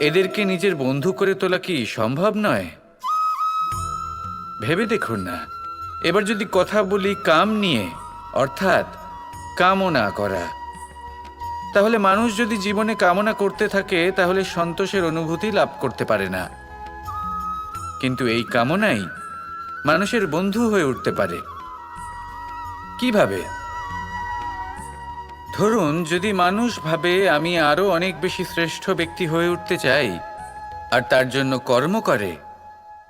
এদেরকে নিজের বন্ধু করে তোলা কি সম্ভব নয়? ভেবে দেখুন না। এবার যদি কথা বলি কাম নিয়ে, অর্থাৎ কামনা করা। তাহলে মানুষ যদি জীবনে কামনা করতে থাকে, তাহলে সন্তোষের অনুভূতি লাভ করতে পারে না। কিন্তু এই কামনাই মানুষের বন্ধু হয়ে উঠতে পারে। কীভাবে? ধরুন, যদি মানুষ ভাবে আমি আরও অনেক বেশি শ্রেষ্ঠ ব্যক্তি হয়ে উঠতে চাই, আর তার জন্য কর্ম করে,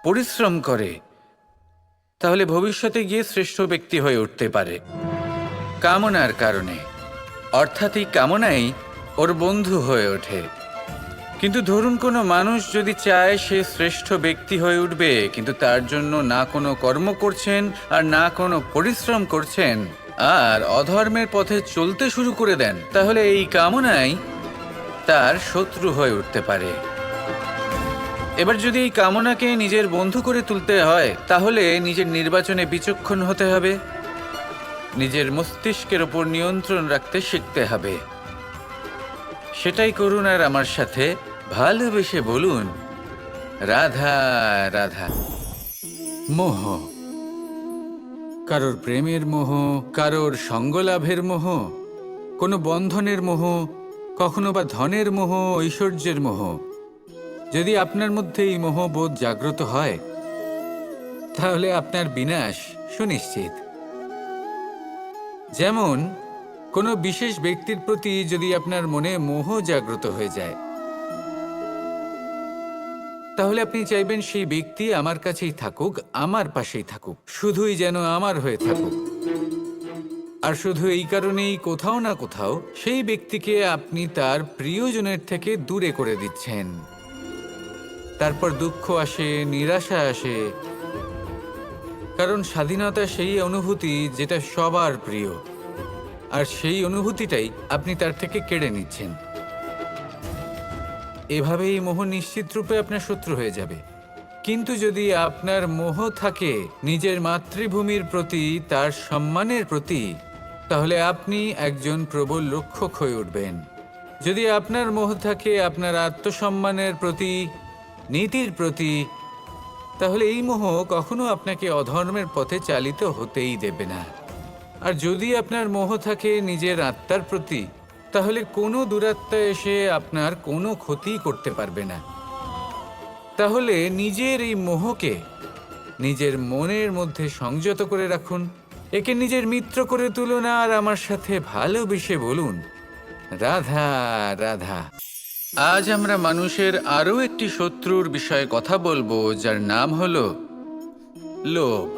পরিশ্রম করে, তাহলে ভবিষ্যতে গিয়ে শ্রেষ্ঠ ব্যক্তি হয়ে উঠতে পারে। কামনার কারণে। অর্থাৎ এই কামনাই ওর বন্ধু হয়ে ওঠে। কিন্তু ধরুন, কোনো মানুষ যদি চায় সে শ্রেষ্ঠ ব্যক্তি হয়ে উঠবে, কিন্তু তার জন্য না কোনো কর্ম করছেন আর না কোনো পরিশ্রম করছেন আর অধর্মের পথে চলতে শুরু করে দেন, তাহলে এই কামনাই তার শত্রু হয়ে উঠতে পারে। এবার যদি এই কামনাকে নিজের বন্ধু করে তুলতে হয়, তাহলে নিজের নির্বাচনে বিচক্ষণ হতে হবে। নিজের মস্তিষ্কের ওপর নিয়ন্ত্রণ রাখতে শিখতে হবে। সেটাই করুন আর আমার সাথে ভালোবেসে বলুন, রাধা রাধা। মোহ। কারোর প্রেমের মোহ, কারোর সঙ্গলাভের মোহ, কোনো বন্ধনের মোহ, কখনো বা ধনের মোহ, ঐশ্বর্যের মোহ। যদি আপনার মধ্যে এই মোহবোধ জাগ্রত হয়, তাহলে আপনার বিনাশ সুনিশ্চিত। যেমন, কোনো বিশেষ ব্যক্তির প্রতি যদি আপনার মনে মোহ জাগ্রত হয়ে যায় তাহলে আপনি চাইবেন সেই ব্যক্তি আমার কাছেই থাকুক, আমার পাশেই থাকুক, শুধুই যেন আমার হয়ে থাকুক। আর শুধু এই কারণেই কোথাও না কোথাও সেই ব্যক্তিকে আপনি তার প্রিয়জনের থেকে দূরে করে দিচ্ছেন। তারপর দুঃখ আসে, নিরাশা আসে, কারণ স্বাধীনতা সেই অনুভূতি যেটা সবার প্রিয়। আর সেই অনুভূতিটাই আপনি তার থেকে কেড়ে নিচ্ছেন। এভাবেই মোহ নিশ্চিত রূপে আপনার শত্রু হয়ে যাবে। কিন্তু যদি আপনার মোহ থাকে নিজের মাতৃভূমির প্রতি, তার সম্মানের প্রতি, তাহলে আপনি একজন প্রবল রক্ষক হয়ে উঠবেন। যদি আপনার মোহ থাকে আপনার আত্মসম্মানের প্রতি, নীতির প্রতি, তাহলে এই মোহ কখনো আপনাকে অধর্মের পথে চালিত হতেই দেবে না। আর যদি আপনার মোহ থাকে নিজের আত্মার প্রতি তাহলে কোনো দুরাত্মা এসে আপনার কোনো ক্ষতি করতে পারবে না। তাহলে নিজের এই মোহকে নিজের মনের মধ্যে সংযত করে রাখুন, একে নিজের মিত্র করে তুলুন আর আমার সাথে ভালোবেসে বলুন, রাধা রাধা। আজ আমরা মানুষের আরও একটি শত্রুর বিষয়ে কথা বলব, যার নাম হল লোভ।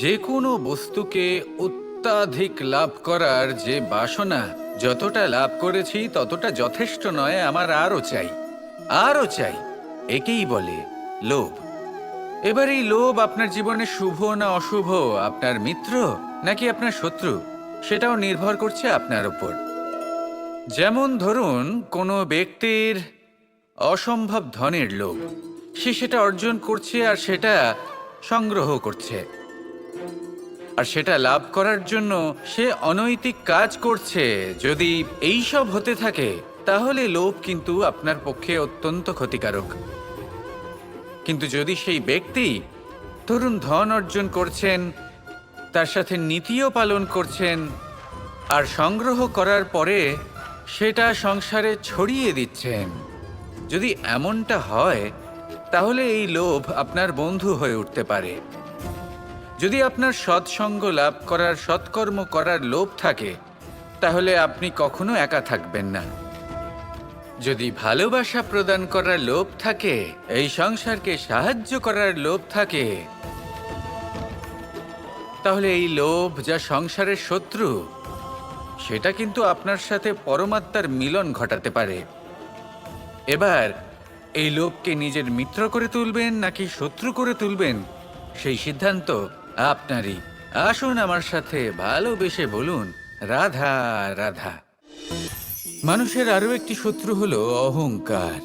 যে কোনো বস্তুকে অত্যাধিক লাভ করার যে বাসনা, যতটা লাভ করেছি, ততটা যথেষ্ট নয়, আমার আরও চাই। আরও চাই, একেই বলে লোভ। এবার এই লোভ আপনার জীবনে শুভ না অশুভ? আপনার মিত্র নাকি আপনার শত্রু? সেটাও নির্ভর করছে আপনার উপর। যেমন ধরুন, কোনো ব্যক্তির অসম্ভব ধনের লোভ। সে সেটা অর্জন করছে আর সেটা সংগ্রহ করছে। আর সেটা লাভ করার জন্য সে অনৈতিক কাজ করছে। যদি এই সব হতে থাকে, তাহলে লোভ কিন্তু আপনার পক্ষে অত্যন্ত ক্ষতিকারক। কিন্তু যদি সেই ব্যক্তি ধরুন ধন অর্জন করছেন, তার সাথে নীতিও পালন করছেন, আর সংগ্রহ করার পরে সেটা সংসারে ছড়িয়ে দিচ্ছেন, যদি এমনটা হয়, তাহলে এই লোভ আপনার বন্ধু হয়ে উঠতে পারে। যদি আপনার সৎসঙ্গ লাভ করার, সৎকর্ম করার লোভ থাকে, তাহলে আপনি কখনো একা থাকবেন না। যদি ভালোবাসা প্রদান করার লোভ থাকে, এই সংসারকে সাহায্য করার লোভ থাকে, তাহলে এই লোভ যা সংসারের শত্রু, সেটা কিন্তু আপনার সাথে পরমাত্মার মিলন ঘটাতে পারে। এবার, এই লোভকে নিজের মিত্র করে তুলবেন নাকি শত্রু করে তুলবেন, সেই সিদ্ধান্ত আপনারই। আসুন আমার সাথে ভালোবেসে বলুন, রাধা রাধা। মানুষের আরও একটি শত্রু হলো অহংকার।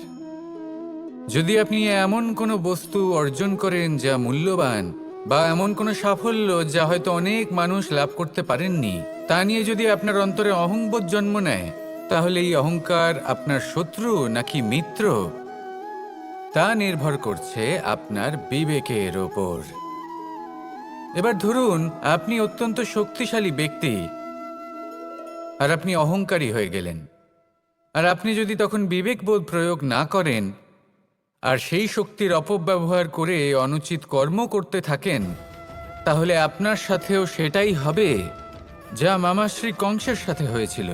যদি আপনি এমন কোনো বস্তু অর্জন করেন যা মূল্যবান বা এমন কোনো সাফল্য যা হয়তো অনেক মানুষ লাভ করতে পারেননি, তা নিয়ে যদি আপনার অন্তরে অহংবোধ জন্ম নেয়, তাহলে এই অহংকার আপনার শত্রু নাকি মিত্র? তা নির্ভর করছে আপনার বিবেকের ওপর। এবার ধরুন, আপনি অত্যন্ত শক্তিশালী ব্যক্তি আর আপনি অহংকারী হয়ে গেলেন। আর আপনি যদি তখন বিবেকবোধ প্রয়োগ না করেন আর সেই শক্তির অপব্যবহার করে অনুচিত কর্ম করতে থাকেন, তাহলে আপনার সাথেও সেটাই হবে যা মামাশ্রী কংসের সাথে হয়েছিল।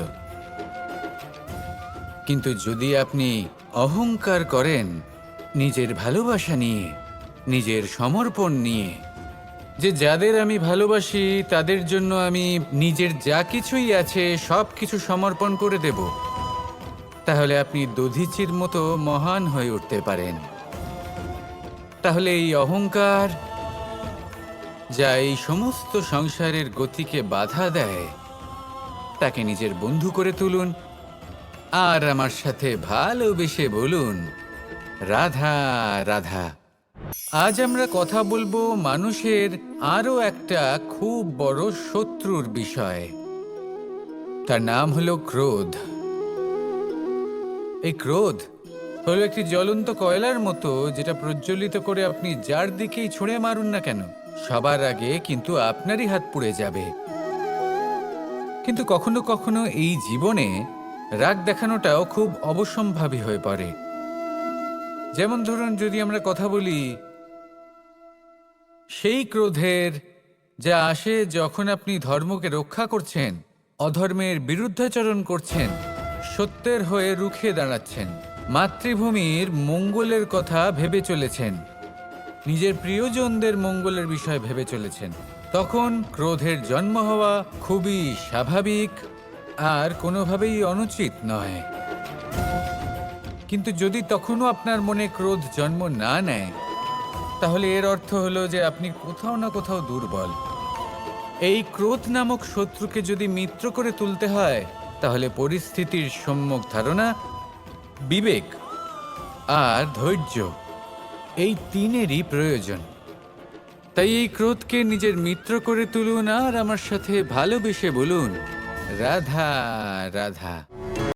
কিন্তু যদি আপনি অহংকার করেন নিজের ভালোবাসা নিয়ে, নিজের সমর্পণ নিয়ে যে যাদের আমি ভালোবাসি, তাদের জন্য আমি নিজের যা কিছুই আছে সব কিছু সমর্পণ করে দেব। তাহলে আপনি দধিচির মতো মহান হয়ে উঠতে পারেন। তাহলে এই অহংকার যা এই সমস্ত সংসারের গতিকে বাধা দেয়, তাকে নিজের বন্ধু করে তুলুন। আর আমার সাথে ভালোবেসে বলুন, রাধা রাধা। আজ আমরা কথা বলব মানুষের আরও একটা খুব বড় শত্রুর বিষয়। তার নাম হলো ক্রোধ। এই ক্রোধ হলো একটি জ্বলন্ত কয়লার মতো যেটা প্রজ্বলিত করে আপনি যার দিকেই ছুঁড়ে মারুন না কেন, সবার আগে কিন্তু আপনারই হাত পুড়ে যাবে। কিন্তু কখনো কখনো এই জীবনে রাগ দেখানোটাও খুব অবশ্যম্ভাবী হয়ে পড়ে। যেমন ধরুন যদি আমরা কথা বলি, সেই ক্রোধের যা আসে যখন আপনি ধর্মকে রক্ষা করছেন, অধর্মের বিরুদ্ধাচরণ করছেন, সত্যের হয়ে রুখে দাঁড়াচ্ছেন, মাতৃভূমির মঙ্গলের কথা ভেবে চলেছেন, নিজের প্রিয়জনদের মঙ্গলের বিষয় ভেবে চলেছেন, তখন ক্রোধের জন্ম হওয়া খুবই স্বাভাবিক আর কোনোভাবেই অনুচিত নয়। কিন্তু যদি তখনও আপনার মনে ক্রোধ জন্ম না নেয়, তাহলে এর অর্থ হলো যে আপনি কোথাও না কোথাও দুর্বল। এই ক্রোধ নামক শত্রুকে যদি মিত্র করে তুলতে হয়, তাহলে পরিস্থিতির সম্যক ধারণা বিবেক আর ধৈর্য এই তিনেরই প্রয়োজন। তাই এই ক্রোধকে নিজের মিত্র করে তুলুন আর আমার সাথে ভালোবেসে বলুন, রাধা রাধা।